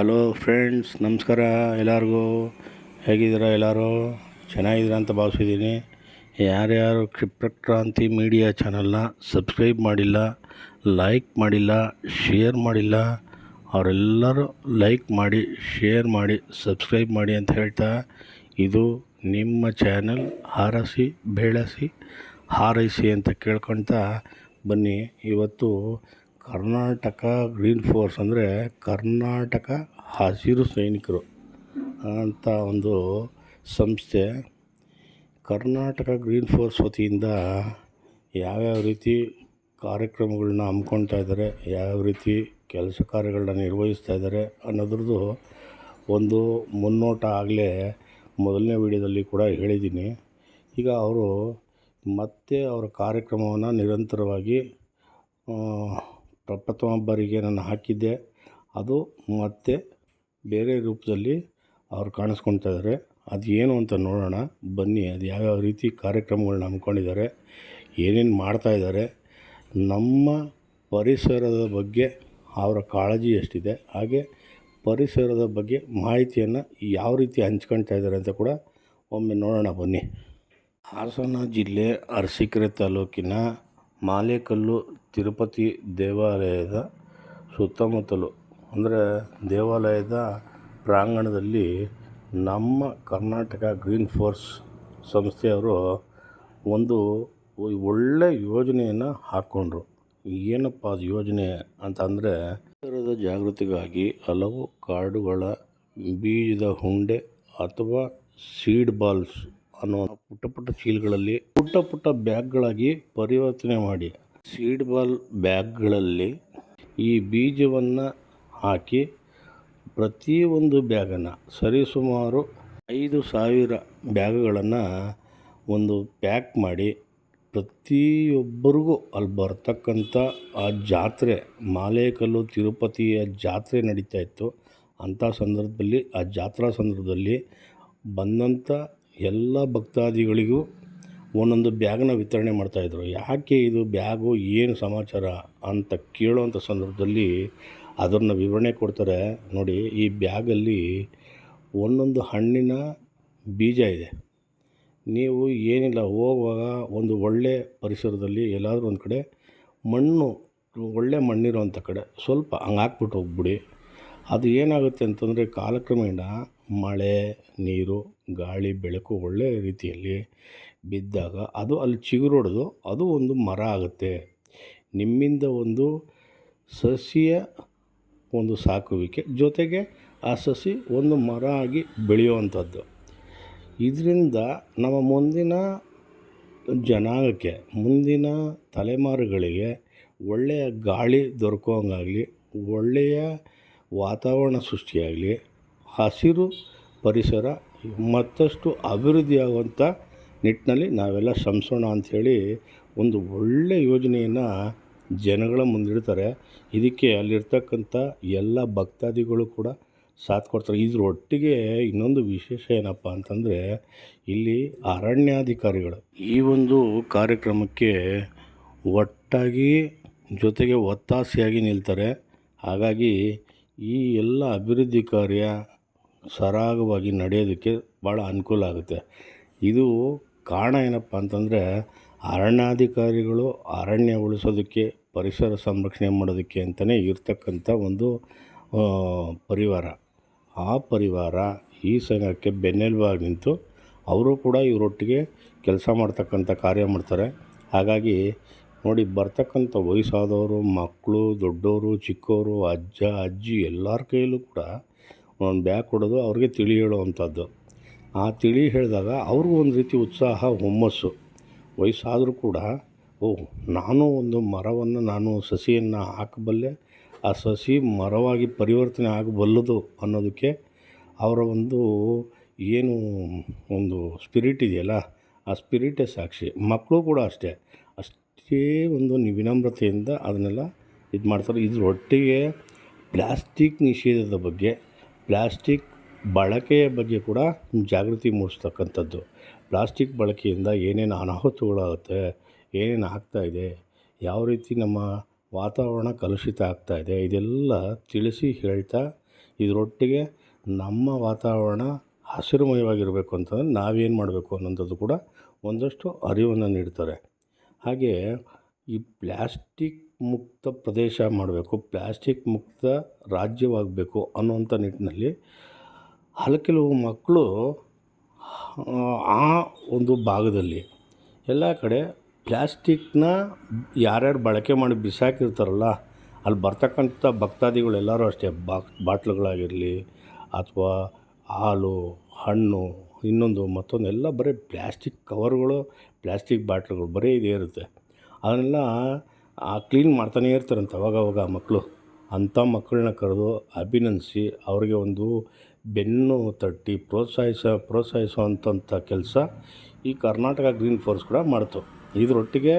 Hello friends, ನಮಸ್ಕಾರ ಎಲ್ಲರಿಗೂ. ಹೇಗಿದ್ದೀರಾ ಎಲ್ಲರೂ? ಚೆನ್ನಾಗಿದ್ದೀರಾ ಅಂತ ಭಾವಿಸಿದ್ದೀನಿ. ಯಾರ್ಯಾರು ಕ್ಷಿಪ್ರಕ್ರಾಂತಿ ಮೀಡಿಯಾ ಚಾನಲ್ನ ಸಬ್ಸ್ಕ್ರೈಬ್ ಮಾಡಿಲ್ಲ, ಲೈಕ್ ಮಾಡಿಲ್ಲ, ಶೇರ್ ಮಾಡಿಲ್ಲ, ಅವರೆಲ್ಲರೂ ಲೈಕ್ ಮಾಡಿ, ಶೇರ್ ಮಾಡಿ, ಸಬ್ಸ್ಕ್ರೈಬ್ ಮಾಡಿ ಅಂತ ಹೇಳ್ತಾ ಇದು ನಿಮ್ಮ ಚಾನಲ್ ಹಾರಸಿ, ಬೆಳೆಸಿ, ಹಾರೈಸಿ ಅಂತ ಕೇಳ್ಕೊಳ್ತಾ ಬನ್ನಿ. ಇವತ್ತು ಕರ್ನಾಟಕ ಗ್ರೀನ್ ಫೋರ್ಸ್ ಅಂದರೆ ಕರ್ನಾಟಕ ಹಸಿರು ಸೈನಿಕರು ಅಂತ ಒಂದು ಸಂಸ್ಥೆ. ಕರ್ನಾಟಕ ಗ್ರೀನ್ ಫೋರ್ಸ್ ವತಿಯಿಂದ ಯಾವ್ಯಾವ ರೀತಿ ಕಾರ್ಯಕ್ರಮಗಳನ್ನ ಹಮ್ಮಿಕೊಳ್ತಾ ಇದ್ದಾರೆ ಯಾವ್ಯಾವ ರೀತಿ ಕೆಲಸ ಕಾರ್ಯಗಳನ್ನ ನಿರ್ವಹಿಸ್ತಾ ಇದ್ದಾರೆ ಅನ್ನೋದ್ರದ್ದು ಒಂದು ಮುನ್ನೋಟ ಆಗಲೇ ಮೊದಲನೇ ವಿಡಿಯೋದಲ್ಲಿ ಕೂಡ ಹೇಳಿದ್ದೀನಿ. ಈಗ ಅವರು ಮತ್ತೆ ಅವರ ಕಾರ್ಯಕ್ರಮವನ್ನು ನಿರಂತರವಾಗಿ ಪ್ರಪ್ರಥಮ ಬಾರಿಗೆ ನಾನು ಹಾಕಿದ್ದೆ. ಅದು ಮತ್ತೆ ಬೇರೆ ರೂಪದಲ್ಲಿ ಅವ್ರು ಕಾಣಿಸ್ಕೊಳ್ತಾ ಇದ್ದಾರೆ ಅದು ಏನು ಅಂತ ನೋಡೋಣ. ಬನ್ನಿ, ಅದು ಯಾವ್ಯಾವ ರೀತಿ ಕಾರ್ಯಕ್ರಮಗಳನ್ನ ಹಮ್ಮಿಕೊಂಡಿದ್ದಾರೆ, ಏನೇನು ಮಾಡ್ತಾ ಇದ್ದಾರೆ ನಮ್ಮ ಪರಿಸರದ ಬಗ್ಗೆ ಅವರ ಕಾಳಜಿ ಎಷ್ಟಿದೆ, ಹಾಗೆ ಪರಿಸರದ ಬಗ್ಗೆ ಮಾಹಿತಿಯನ್ನು ಯಾವ ರೀತಿ ಹಂಚ್ಕೊಳ್ತಾ ಇದ್ದಾರೆ ಅಂತ ಕೂಡ ಒಮ್ಮೆ ನೋಡೋಣ, ಬನ್ನಿ. ಹಾಸನ ಜಿಲ್ಲೆ ಅರಸೀಕೆರೆ ತಾಲೂಕಿನ ಮಾಲೇಕಲ್ಲು ತಿರುಪತಿ ದೇವಾಲಯದ ಸುತ್ತಮುತ್ತಲು, ಅಂದರೆ ದೇವಾಲಯದ ಪ್ರಾಂಗಣದಲ್ಲಿ ನಮ್ಮ ಕರ್ನಾಟಕ ಗ್ರೀನ್ ಫೋರ್ಸ್ ಸಂಸ್ಥೆಯವರು ಒಂದು ಒಳ್ಳೆ ಯೋಜನೆಯನ್ನು ಹಾಕ್ಕೊಂಡ್ರು. ಏನಪ್ಪ ಅದು ಯೋಜನೆ ಅಂತಂದರೆ ಪರಿಸರದ ಜಾಗೃತಿಗಾಗಿ ಹಲವು ಕಾಡುಗಳ ಬೀಜದ ಹುಂಡೆ ಅಥವಾ ಸೀಡ್ ಬಾಲ್ಸ್ ಅನ್ನೋ ಪುಟ್ಟ ಪುಟ್ಟ ಚೀಲಗಳಲ್ಲಿ ಪುಟ್ಟ ಪುಟ್ಟ ಬ್ಯಾಗ್ಗಳಾಗಿ ಪರಿವರ್ತನೆ ಮಾಡಿ. ಸೀಡ್ ಬಾಲ್ ಬ್ಯಾಗ್ಗಳಲ್ಲಿ ಈ ಬೀಜವನ್ನು ಹಾಕಿ ಪ್ರತಿಯೊಂದು ಬ್ಯಾಗನ್ನು ಸರಿಸುಮಾರು ಐದು ಸಾವಿರ ಬ್ಯಾಗ್ಗಳನ್ನು ಒಂದು ಪ್ಯಾಕ್ ಮಾಡಿ ಪ್ರತಿಯೊಬ್ಬರಿಗೂ ಅಲ್ಲಿ ಬರ್ತಕ್ಕಂಥ ಆ ಜಾತ್ರೆ, ಮಾಲೇಕಲ್ಲು ತಿರುಪತಿಯ ಜಾತ್ರೆ ನಡೀತಾ ಇತ್ತು. ಅಂಥ ಸಂದರ್ಭದಲ್ಲಿ, ಆ ಜಾತ್ರಾ ಸಂದರ್ಭದಲ್ಲಿ ಬಂದಂಥ ಎಲ್ಲ ಭಕ್ತಾದಿಗಳಿಗೂ ಒಂದೊಂದು ಬ್ಯಾಗನ್ನ ವಿತರಣೆ ಮಾಡ್ತಾಯಿದ್ರು ಯಾಕೆ ಇದು ಬ್ಯಾಗು ಏನು ಸಮಾಚಾರ ಅಂತ ಕೇಳೋವಂಥ ಸಂದರ್ಭದಲ್ಲಿ ಅದನ್ನು ವಿವರಣೆ ಕೊಡ್ತಾರೆ. ನೋಡಿ, ಈ ಬ್ಯಾಗಲ್ಲಿ ಒಂದೊಂದು ಹಣ್ಣಿನ ಬೀಜ ಇದೆ. ನೀವು ಏನಿಲ್ಲ, ಹೋಗುವಾಗ ಒಂದು ಒಳ್ಳೆ ಪರಿಸರದಲ್ಲಿ ಎಲ್ಲಾದರೂ ಒಂದು ಕಡೆ ಮಣ್ಣು, ಒಳ್ಳೆ ಮಣ್ಣಿರುವಂಥ ಕಡೆ ಸ್ವಲ್ಪ ಹಂಗೆ ಹಾಕ್ಬಿಟ್ಟು ಹೋಗ್ಬಿಡಿ. ಅದು ಏನಾಗುತ್ತೆ ಅಂತಂದರೆ ಕಾಲಕ್ರಮೇಣ ಮಳೆ, ನೀರು, ಗಾಳಿ, ಬೆಳಕು ಒಳ್ಳೆ ರೀತಿಯಲ್ಲಿ ಬಿದ್ದಾಗ ಅದು ಅಲ್ಲಿ ಚಿಗುರೊಡೆದು ಅದು ಒಂದು ಮರ ಆಗುತ್ತೆ. ನಿಮ್ಮಿಂದ ಒಂದು ಸಸಿಯ ಒಂದು ಸಾಕುವಿಕೆ ಜೊತೆಗೆ ಆ ಸಸಿ ಒಂದು ಮರ ಆಗಿ ಬೆಳೆಯುವಂಥದ್ದು. ಇದರಿಂದ ನಮ್ಮ ಮುಂದಿನ ಜನಾಂಗಕ್ಕೆ, ಮುಂದಿನ ತಲೆಮಾರುಗಳಿಗೆ ಒಳ್ಳೆಯ ಗಾಳಿ ದೊರಕೋಂಗಾಗಲಿ ಒಳ್ಳೆಯ ವಾತಾವರಣ ಸೃಷ್ಟಿಯಾಗಲಿ, ಹಸಿರು ಪರಿಸರ ಮತ್ತಷ್ಟು ಅಭಿವೃದ್ಧಿಯಾಗುವಂಥ ನಿಟ್ಟಿನಲ್ಲಿ ನಾವೆಲ್ಲ ಶ್ರಮಿಸೋಣ ಅಂಥೇಳಿ ಒಂದು ಒಳ್ಳೆಯ ಯೋಜನೆಯನ್ನು ಜನಗಳ ಮುಂದಿಡ್ತಾರೆ. ಇದಕ್ಕೆ ಅಲ್ಲಿರ್ತಕ್ಕಂಥ ಎಲ್ಲ ಭಕ್ತಾದಿಗಳು ಕೂಡ ಸಾಥ್ ಕೊಡ್ತಾರೆ. ಇದರೊಟ್ಟಿಗೆ ಇನ್ನೊಂದು ವಿಶೇಷ ಏನಪ್ಪ ಅಂತಂದರೆ ಇಲ್ಲಿ ಅರಣ್ಯಾಧಿಕಾರಿಗಳು ಈ ಒಂದು ಕಾರ್ಯಕ್ರಮಕ್ಕೆ ಒಟ್ಟಾಗಿ ಜೊತೆಗೆ ಒತ್ತಾಸೆಯಾಗಿ ನಿಲ್ತಾರೆ. ಹಾಗಾಗಿ ಈ ಎಲ್ಲ ಅಭಿವೃದ್ಧಿ ಕಾರ್ಯ ಸರಾಗವಾಗಿ ನಡೆಯೋದಕ್ಕೆ ಭಾಳ ಅನುಕೂಲ ಆಗುತ್ತೆ. ಇದು ಕಾರಣ ಏನಪ್ಪ ಅಂತಂದರೆ ಅರಣ್ಯಾಧಿಕಾರಿಗಳು ಅರಣ್ಯ ಉಳಿಸೋದಕ್ಕೆ, ಪರಿಸರ ಸಂರಕ್ಷಣೆ ಮಾಡೋದಕ್ಕೆ ಅಂತಲೇ ಇರ್ತಕ್ಕಂಥ ಒಂದು ಪರಿವಾರ. ಆ ಪರಿವಾರ ಈ ಸಂಘಕ್ಕೆ ಬೆನ್ನೆಲುಬಾಗಿ ನಿಂತು ಅವರು ಕೂಡ ಇವರೊಟ್ಟಿಗೆ ಕೆಲಸ ಮಾಡ್ತಕ್ಕಂಥ ಕಾರ್ಯ ಮಾಡ್ತಾರೆ. ಹಾಗಾಗಿ ನೋಡಿ ಬರ್ತಕ್ಕಂಥ ವಯಸ್ಸಾದವರು, ಮಕ್ಕಳು, ದೊಡ್ಡವರು, ಚಿಕ್ಕವರು, ಅಜ್ಜ, ಅಜ್ಜಿ ಎಲ್ಲರ ಕೈಯಲ್ಲೂ ಕೂಡ ಒಂದು ಬ್ಯಾಗ್ ಕೊಡೋದು ಅವ್ರಿಗೆ ತಿಳಿ ಹೇಳುವಂಥದ್ದು. ಆ ತಿಳಿ ಹೇಳಿದಾಗ ಅವ್ರಿಗೂ ಒಂದು ರೀತಿ ಉತ್ಸಾಹ, ಹುಮ್ಮಸ್ಸು. ವಯಸ್ಸಾದರೂ ಕೂಡ, ಓ, ನಾನು ಒಂದು ಮರವನ್ನು, ನಾನು ಸಸಿಯನ್ನು ಹಾಕಬಲ್ಲೆ, ಆ ಸಸಿ ಮರವಾಗಿ ಪರಿವರ್ತನೆ ಆಗಬಲ್ಲದು ಅನ್ನೋದಕ್ಕೆ ಅವರ ಒಂದು ಏನು ಒಂದು ಸ್ಪಿರಿಟ್ ಇದೆಯಲ್ಲ, ಆ ಸ್ಪಿರಿಟೇ ಸಾಕ್ಷಿ. ಮಕ್ಕಳು ಕೂಡ ಅಷ್ಟೇ. ಅಷ್ಟೇ ಒಂದು ವಿನಮ್ರತೆಯಿಂದ ಅದನ್ನೆಲ್ಲ ಇದು ಮಾಡ್ತಾರೆ ಇದ್ರೊಟ್ಟಿಗೆ ಪ್ಲಾಸ್ಟಿಕ್ ನಿಷೇಧದ ಬಗ್ಗೆ, ಪ್ಲಾಸ್ಟಿಕ್ ಬಳಕೆಯ ಬಗ್ಗೆ ಕೂಡ ಜಾಗೃತಿ ಮೂಡಿಸ್ತಕ್ಕಂಥದ್ದು. ಪ್ಲಾಸ್ಟಿಕ್ ಬಳಕೆಯಿಂದ ಏನೇನು ಅನಾಹುತಗಳಾಗುತ್ತೆ, ಏನೇನು ಆಗ್ತಾಯಿದೆ ಯಾವ ರೀತಿ ನಮ್ಮ ವಾತಾವರಣ ಕಲುಷಿತ ಆಗ್ತಾಯಿದೆ ಇದೆಲ್ಲ ತಿಳಿಸಿ ಹೇಳ್ತಾ ಇದರೊಟ್ಟಿಗೆ ನಮ್ಮ ವಾತಾವರಣ ಹಸಿರುಮಯವಾಗಿರಬೇಕು ಅಂತಂದರೆ ನಾವೇನು ಮಾಡಬೇಕು ಅನ್ನೋಂಥದ್ದು ಕೂಡ ಒಂದಷ್ಟು ಅರಿವನ್ನು ನೀಡ್ತಾರೆ. ಹಾಗೆ ಈ ಪ್ಲ್ಯಾಸ್ಟಿಕ್ ಮುಕ್ತ ಪ್ರದೇಶ ಮಾಡಬೇಕು ಪ್ಲ್ಯಾಸ್ಟಿಕ್ ಮುಕ್ತ ರಾಜ್ಯವಾಗಬೇಕು ಅನ್ನುವಂಥ ನಿಟ್ಟಿನಲ್ಲಿ ಹಲ ಕೆಲವು ಮಕ್ಕಳು, ಆ ಒಂದು ಭಾಗದಲ್ಲಿ ಎಲ್ಲ ಕಡೆ ಪ್ಲ್ಯಾಸ್ಟಿಕ್ನ ಯಾರ್ಯಾರು ಬಳಕೆ ಮಾಡಿ ಬಿಸಾಕಿರ್ತಾರಲ್ಲ, ಅಲ್ಲಿ ಬರ್ತಕ್ಕಂಥ ಭಕ್ತಾದಿಗಳೆಲ್ಲರೂ ಅಷ್ಟೇ ಬಾಟ್ಲುಗಳಾಗಿರಲಿ ಅಥವಾ ಹಾಲು, ಹಣ್ಣು, ಇನ್ನೊಂದು ಮತ್ತೊಂದು ಎಲ್ಲ ಬರೀ ಪ್ಲ್ಯಾಸ್ಟಿಕ್ ಕವರ್ಗಳು ಪ್ಲ್ಯಾಸ್ಟಿಕ್ ಬಾಟ್ಲುಗಳು ಬರೀ ಇದೇ ಇರುತ್ತೆ. ಅದನ್ನೆಲ್ಲ ಕ್ಲೀನ್ ಮಾಡ್ತಾನೇ ಇರ್ತಾರಂತೆ ಅವಾಗವಾಗ ಮಕ್ಕಳು. ಅಂಥ ಮಕ್ಕಳನ್ನ ಕರೆದು ಅಭಿನಂದಿಸಿ, ಅವ್ರಿಗೆ ಒಂದು ಬೆನ್ನು ತಟ್ಟಿ ಪ್ರೋತ್ಸಾಹಿಸ ಪ್ರೋತ್ಸಾಹಿಸುವಂಥ ಕೆಲಸ ಈ ಕರ್ನಾಟಕ ಗ್ರೀನ್ ಫೋರ್ಸ್ ಕೂಡ ಮಾಡ್ತು. ಇದರೊಟ್ಟಿಗೆ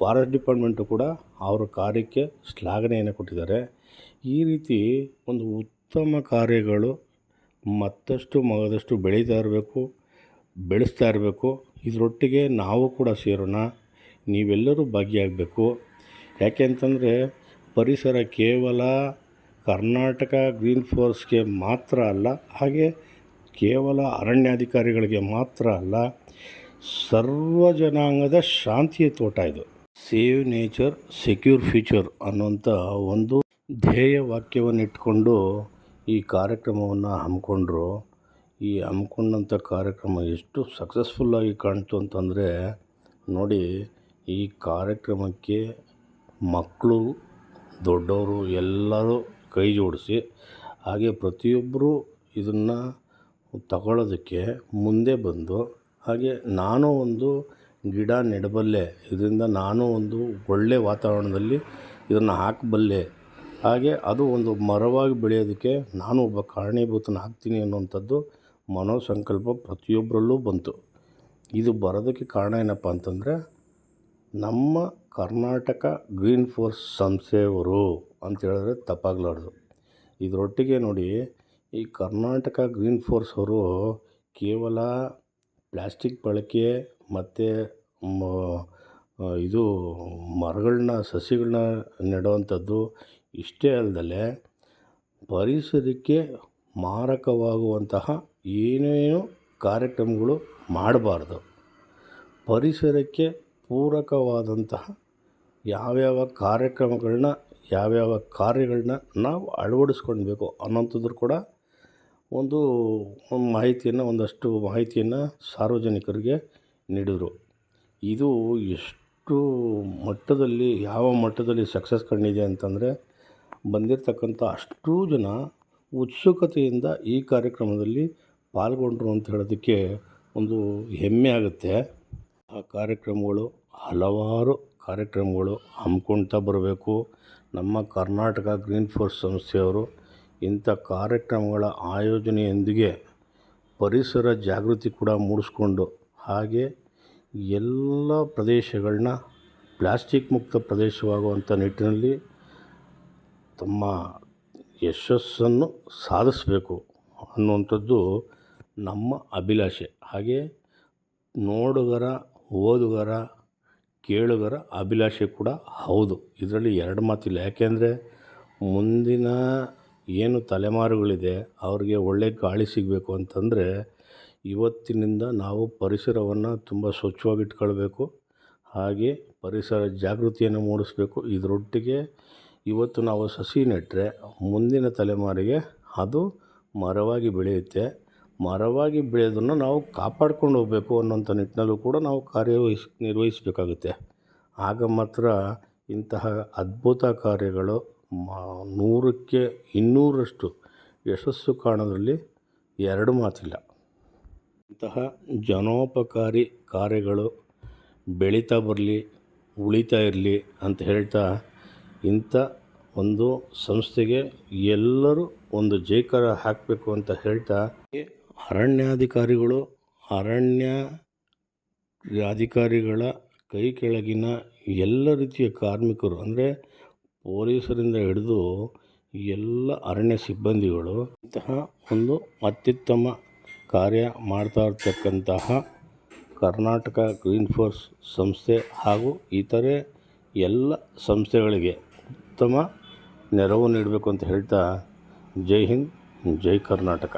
ಫಾರೆಸ್ಟ್ ಡಿಪಾರ್ಟ್ಮೆಂಟು ಕೂಡ ಅವರ ಕಾರ್ಯಕ್ಕೆ ಶ್ಲಾಘನೆಯನ್ನು ಕೊಟ್ಟಿದ್ದಾರೆ. ಈ ರೀತಿ ಒಂದು ಉತ್ತಮ ಕಾರ್ಯಗಳು ಮತ್ತಷ್ಟು ಮಗದಷ್ಟು ಬೆಳೀತಾ ಇರಬೇಕು, ಬೆಳೆಸ್ತಾ ಇರಬೇಕು. ಇದರೊಟ್ಟಿಗೆ ನಾವು ಕೂಡ ಸೇರೋಣ, ನೀವೆಲ್ಲರೂ ಭಾಗಿಯಾಗಬೇಕು. ಯಾಕೆ ಅಂತಂದರೆ ಪರಿಸರ ಕೇವಲ ಕರ್ನಾಟಕ ಗ್ರೀನ್ ಫೋರ್ಸ್ಗೆ ಮಾತ್ರ ಅಲ್ಲ, ಹಾಗೆ ಕೇವಲ ಅರಣ್ಯಾಧಿಕಾರಿಗಳಿಗೆ ಮಾತ್ರ ಅಲ್ಲ, ಸರ್ವ ಜನಾಂಗದ ಶಾಂತಿಯ ತೋಟ ಇದು. ಸೇವ್ ನೇಚರ್, ಸೆಕ್ಯೂರ್ ಫ್ಯೂಚರ್ ಅನ್ನುವಂಥ ಒಂದು ಧ್ಯೇಯ ವಾಕ್ಯವನ್ನು ಇಟ್ಕೊಂಡು ಈ ಕಾರ್ಯಕ್ರಮವನ್ನು ಹಮ್ಮಿಕೊಂಡ್ರು. ಈ ಹಮ್ಮಿಕೊಂಡಂಥ ಕಾರ್ಯಕ್ರಮ ಎಷ್ಟು ಸಕ್ಸಸ್ಫುಲ್ಲಾಗಿ ಕಾಣ್ತು ಅಂತಂದರೆ, ನೋಡಿ, ಈ ಕಾರ್ಯಕ್ರಮಕ್ಕೆ ಮಕ್ಕಳು, ದೊಡ್ಡವರು ಎಲ್ಲರೂ ಕೈ ಜೋಡಿಸಿ, ಹಾಗೆ ಪ್ರತಿಯೊಬ್ಬರೂ ಇದನ್ನು ತಗೊಳ್ಳೋದಕ್ಕೆ ಮುಂದೆ ಬಂದು, ಹಾಗೆ ನಾನು ಒಂದು ಗಿಡ ನೆಡಬಲ್ಲೆ, ಇದರಿಂದ ನಾನು ಒಂದು ಒಳ್ಳೆಯ ವಾತಾವರಣದಲ್ಲಿ ಇದನ್ನು ಹಾಕಬಲ್ಲೆ, ಹಾಗೆ ಅದು ಒಂದು ಮರವಾಗಿ ಬೆಳೆಯೋದಕ್ಕೆ ನಾನು ಒಬ್ಬ ಕಾರಣೀಭೂತನಾಗ್ತೀನಿ ಅನ್ನುವಂಥದ್ದು ಮನೋಸಂಕಲ್ಪ ಪ್ರತಿಯೊಬ್ಬರಲ್ಲೂ ಬಂತು. ಇದು ಬರೋದಕ್ಕೆ ಕಾರಣ ಏನಪ್ಪ ಅಂತಂದರೆ, ನಮ್ಮ ಕರ್ನಾಟಕ ಗ್ರೀನ್ ಫೋರ್ಸ್ ಸಂಸ್ಥೆಯವರು ಅಂತ ಹೇಳಿದ್ರೆ ತಪ್ಪಾಗಲಾರ್ದು. ಇದರೊಟ್ಟಿಗೆ ನೋಡಿ, ಈ ಕರ್ನಾಟಕ ಗ್ರೀನ್ ಫೋರ್ಸ್ ಅವರು ಕೇವಲ ಪ್ಲಾಸ್ಟಿಕ್ ಬಳಕೆ ಮತ್ತು ಇದು ಮರಗಳನ್ನ ಸಸಿಗಳನ್ನ ನೆಡುವಂಥದ್ದು ಇಷ್ಟೇ ಅಲ್ಲದೆ ಪರಿಸರಕ್ಕೆ ಮಾರಕವಾಗುವಂತಹ ಏನೇನು ಕಾರ್ಯಕ್ರಮಗಳು ಮಾಡಬಾರ್ದು. ಪರಿಸರಕ್ಕೆ ಪೂರಕವಾದಂತಹ ಯಾವ್ಯಾವ ಕಾರ್ಯಕ್ರಮಗಳನ್ನ ಯಾವ್ಯಾವ ಕಾರ್ಯಗಳನ್ನ ನಾವು ಅಳವಡಿಸ್ಕೊಳ್ಬೇಕು ಅನ್ನೋಂಥದ್ದು ಕೂಡ ಒಂದು ಮಾಹಿತಿಯನ್ನು, ಒಂದಷ್ಟು ಮಾಹಿತಿಯನ್ನು ಸಾರ್ವಜನಿಕರಿಗೆ ನೀಡಿದರು. ಇದು ಎಷ್ಟು ಮಟ್ಟದಲ್ಲಿ, ಯಾವ ಮಟ್ಟದಲ್ಲಿ ಸಕ್ಸಸ್ ಕಂಡಿದೆ ಅಂತಂದರೆ, ಬಂದಿರತಕ್ಕಂಥ ಅಷ್ಟೂ ಜನ ಉತ್ಸುಕತೆಯಿಂದ ಈ ಕಾರ್ಯಕ್ರಮದಲ್ಲಿ ಪಾಲ್ಗೊಂಡರು ಅಂತ ಹೇಳೋದಕ್ಕೆ ಒಂದು ಹೆಮ್ಮೆ ಆಗುತ್ತೆ. ಆ ಕಾರ್ಯಕ್ರಮಗಳು ಹಲವಾರು ಕಾರ್ಯಕ್ರಮಗಳು ಹಮ್ಮಿಕೊಳ್ತಾ ಬರಬೇಕು. ನಮ್ಮ ಕರ್ನಾಟಕ ಗ್ರೀನ್ ಫೋರ್ಸ್ ಸಂಸ್ಥೆಯವರು ಇಂಥ ಕಾರ್ಯಕ್ರಮಗಳ ಆಯೋಜನೆಯೊಂದಿಗೆ ಪರಿಸರ ಜಾಗೃತಿ ಕೂಡ ಮೂಡಿಸ್ಕೊಂಡು ಹಾಗೆ ಎಲ್ಲ ಪ್ರದೇಶಗಳನ್ನ ಪ್ಲಾಸ್ಟಿಕ್ ಮುಕ್ತ ಪ್ರದೇಶವಾಗುವಂಥ ನಿಟ್ಟಿನಲ್ಲಿ ತಮ್ಮ ಯಶಸ್ಸನ್ನು ಸಾಧಿಸಬೇಕು ಅನ್ನುವಂಥದ್ದು ನಮ್ಮ ಅಭಿಲಾಷೆ. ಹಾಗೆ ನೋಡುಗರ, ಓದುಗರ ಕೇಳುಗರ ಅಭಿಲಾಷೆ ಕೂಡ ಹೌದು. ಇದರಲ್ಲಿ ಎರಡು ಮಾತಿಲ್ಲ. ಯಾಕೆಂದರೆ ಮುಂದಿನ ಏನು ತಲೆಮಾರುಗಳಿದೆ, ಅವ್ರಿಗೆ ಒಳ್ಳೆಯ ಗಾಳಿ ಸಿಗಬೇಕು ಅಂತಂದರೆ ಇವತ್ತಿನಿಂದ ನಾವು ಪರಿಸರವನ್ನು ತುಂಬ ಸ್ವಚ್ಛವಾಗಿಟ್ಕೊಳ್ಬೇಕು ಹಾಗೆ ಪರಿಸರ ಜಾಗೃತಿಯನ್ನು ಮೂಡಿಸ್ಬೇಕು. ಇದರೊಟ್ಟಿಗೆ ಇವತ್ತು ನಾವು ಸಸಿ ನೆಟ್ಟರೆ ಮುಂದಿನ ತಲೆಮಾರಿಗೆ ಅದು ಮರವಾಗಿ ಬೆಳೆಯುತ್ತೆ. ಮರವಾಗಿ ಬೆಳೆಯೋದನ್ನು ನಾವು ಕಾಪಾಡ್ಕೊಂಡು ಹೋಗಬೇಕು ಅನ್ನೋಂಥ ನಿಟ್ಟಿನಲ್ಲೂ ಕೂಡ ನಾವು ಕಾರ್ಯವಹಿಸ್, ನಿರ್ವಹಿಸಬೇಕಾಗುತ್ತೆ. ಆಗ ಮಾತ್ರ ಇಂತಹ ಅದ್ಭುತ ಕಾರ್ಯಗಳು ನೂರಕ್ಕೆ ಇನ್ನೂರಷ್ಟು ಯಶಸ್ಸು ಕಾಣೋದ್ರಲ್ಲಿ ಎರಡು ಮಾತಿಲ್ಲ. ಇಂತಹ ಜನೋಪಕಾರಿ ಕಾರ್ಯಗಳು ಬೆಳೀತಾ ಬರಲಿ, ಉಳಿತಾ ಇರಲಿ ಅಂತ ಹೇಳ್ತಾ ಇಂಥ ಒಂದು ಸಂಸ್ಥೆಗೆ ಎಲ್ಲರೂ ಒಂದು ಜೈಕಾರ ಹಾಕಬೇಕು ಅಂತ ಹೇಳ್ತಾ ಅರಣ್ಯಾಧಿಕಾರಿಗಳು, ಅರಣ್ಯ ಅಧಿಕಾರಿಗಳ ಕೈ ಕೆಳಗಿನ ಎಲ್ಲ ರೀತಿಯ ಕಾರ್ಮಿಕರು, ಅಂದರೆ ಪೊಲೀಸರಿಂದ ಹಿಡಿದು ಎಲ್ಲ ಅರಣ್ಯ ಸಿಬ್ಬಂದಿಗಳು, ಇಂತಹ ಒಂದು ಅತ್ಯುತ್ತಮ ಕಾರ್ಯ ಮಾಡ್ತಾ ಇರ್ತಕ್ಕಂತಹ ಕರ್ನಾಟಕ ಗ್ರೀನ್ ಫೋರ್ಸ್ ಸಂಸ್ಥೆ ಹಾಗೂ ಇತರೆ ಎಲ್ಲ ಸಂಸ್ಥೆಗಳಿಗೆ ಉತ್ತಮ ನೆರವು ನೀಡಬೇಕು ಅಂತ ಹೇಳ್ತಾ ಜೈ ಹಿಂದ್, ಜೈ ಕರ್ನಾಟಕ.